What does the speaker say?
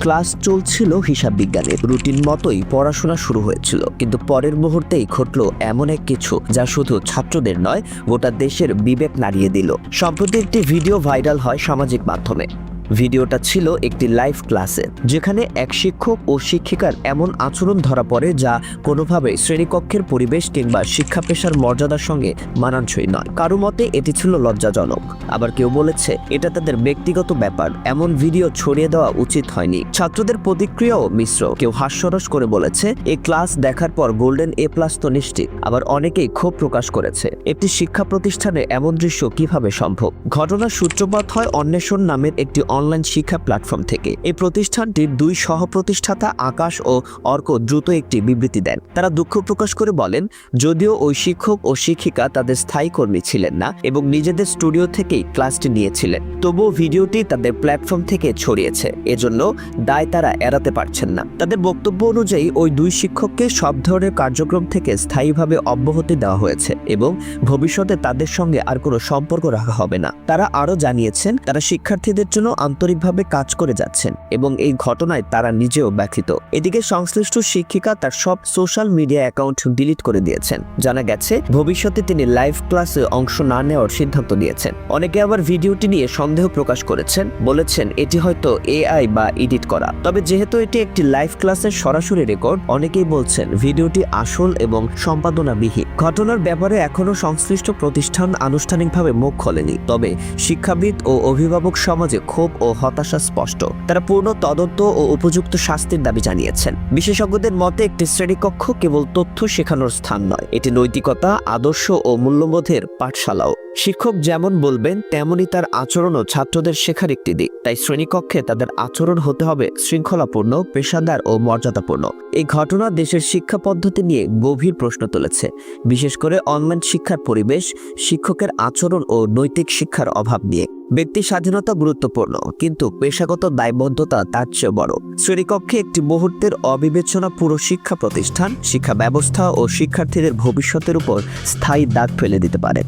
Class চলছিল হিসাব বিজ্ঞানের। রুটিন মতোই পড়াশোনা শুরু হয়েছিল। কিন্তু পরের মুহূর্তেই ঘটল এমন এক কিছু যা শুধু ছাত্রদের নয়, গোটা দেশের বিবেক নাড়িয়ে দিল। সম্প্রতি একটি ভিডিও ভাইরাল হয় সামাজিক মাধ্যমে। ভিডিওটা ছিল একটি লাইভ ক্লাসে যেখানে এক শিক্ষক ও শিক্ষিকার এমন আচরণ ধরা পড়ে যা কোনোভাবে শ্রেণীকক্ষের পরিবেশ কিংবা শিক্ষা পেশার মর্যাদার সঙ্গে মানানসই নয়। কারও মতে, এটি ছিল লজ্জাজনক। আবার কেউ বলেছে, এটা তাদের ব্যক্তিগত ব্যাপার। এমন ভিডিও ছড়িয়ে দেওয়া উচিত হয়নি। ছাত্রদের প্রতিক্রিয়াও মিশ্র। কেউ হাস্যরস করে বলেছে এই ক্লাস দেখার পর গোল্ডেন এ প্লাস তো নিশ্চিত। আবার অনেকেই ক্ষোভ প্রকাশ করেছে। একটি শিক্ষা প্রতিষ্ঠানে এমন দৃশ্য কীভাবে সম্ভব? ঘটনার সূত্রপাত হয় অন্বেষণ নামের একটি অনলাইন শিক্ষা প্ল্যাটফর্ম থেকে। এই প্রতিষ্ঠানটির দুই সহ প্রতিষ্ঠাতা আকাশ ও অর্ক দ্রুত একটি বিবৃতি দেন। তারা দুঃখ প্রকাশ করে বলেন, যদিও ওই শিক্ষক ও শিক্ষিকা তাদের স্থায়ী কর্মী ছিলেন না এবং নিজেদের স্টুডিও থেকেই ক্লাসটি নিয়েছিলেন, তবুও ভিডিওটি তাদের প্ল্যাটফর্ম থেকে ছড়িয়েছে। এজন্য দায় তারা এড়াতে পারছেন না। তাদের বক্তব্য অনুযায়ী, ওই দুই শিক্ষককে সব ধরনের কার্যক্রম থেকে স্থায়ীভাবে অব্যাহতি দেওয়া হয়েছে এবং ভবিষ্যতে তাদের সঙ্গে আর কোনো সম্পর্ক রাখা হবে না। তারা আরও জানিয়েছেন, তারা শিক্ষার্থীদের জন্য আন্তরিকভাবে কাজ করে যাচ্ছেন এবং এই ঘটনায় তারা নিজেও ব্যথিত। এদিকে সংশ্লিষ্ট শিক্ষিকা তার সব সোশ্যাল মিডিয়া অ্যাকাউন্ট ডিলিট করে দিয়েছেন। জানা গেছে, ভবিষ্যতে তিনি লাইভ ক্লাসে অংশ না নেওয়ার সিদ্ধান্ত নিয়েছেন। অনেকে আবার ভিডিওটি নিয়ে সন্দেহ প্রকাশ করেছেন, বলেছেন এটি হয়তো এআই বা এডিট করা। তবে যেহেতু এটি একটি লাইভ ক্লাসের সরাসরি রেকর্ড, অনেকেই বলছেন ভিডিওটি আসল এবং সম্পাদনাবিহীন। ঘটনার ব্যাপারে এখনও সংশ্লিষ্ট প্রতিষ্ঠান আনুষ্ঠানিকভাবে মুখ খোলেনি। তবে শিক্ষাবিদ ও অভিভাবক সমাজে ক্ষোভ ও হতাশা স্পষ্ট। তারা পূর্ণ তদন্ত ও উপযুক্ত শাস্তির দাবি জানিয়েছেন। বিশেষজ্ঞদের মতে, একটি শ্রেণীকক্ষ কেবল তথ্য শেখানোর স্থান নয়, এটি নৈতিকতা, আদর্শ ও মূল্যবোধের পাঠশালাও। শিক্ষক যেমন বলবেন তেমনই তার আচরণও ছাত্রদের শেখার একটি দিক। তাই শ্রেণীকক্ষে তাদের আচরণ হতে হবে শৃঙ্খলাপূর্ণ, পেশাদার ও মর্যাদাপূর্ণ। এই ঘটনা দেশের শিক্ষা পদ্ধতি নিয়ে গভীর প্রশ্ন তুলেছে। বিশেষ করে অনলাইন শিক্ষার পরিবেশ, শিক্ষকের আচরণ ও নৈতিক শিক্ষার অভাব নিয়ে। ব্যক্তি স্বাধীনতা গুরুত্বপূর্ণ, কিন্তু পেশাগত দায়বদ্ধতা তার চেয়ে বড়। শ্রেণীকক্ষে একটি মুহূর্তের অবিবেচনা পুরো শিক্ষা প্রতিষ্ঠান, শিক্ষা ব্যবস্থা ও শিক্ষার্থীদের ভবিষ্যতের উপর স্থায়ী দাগ ফেলে দিতে পারে।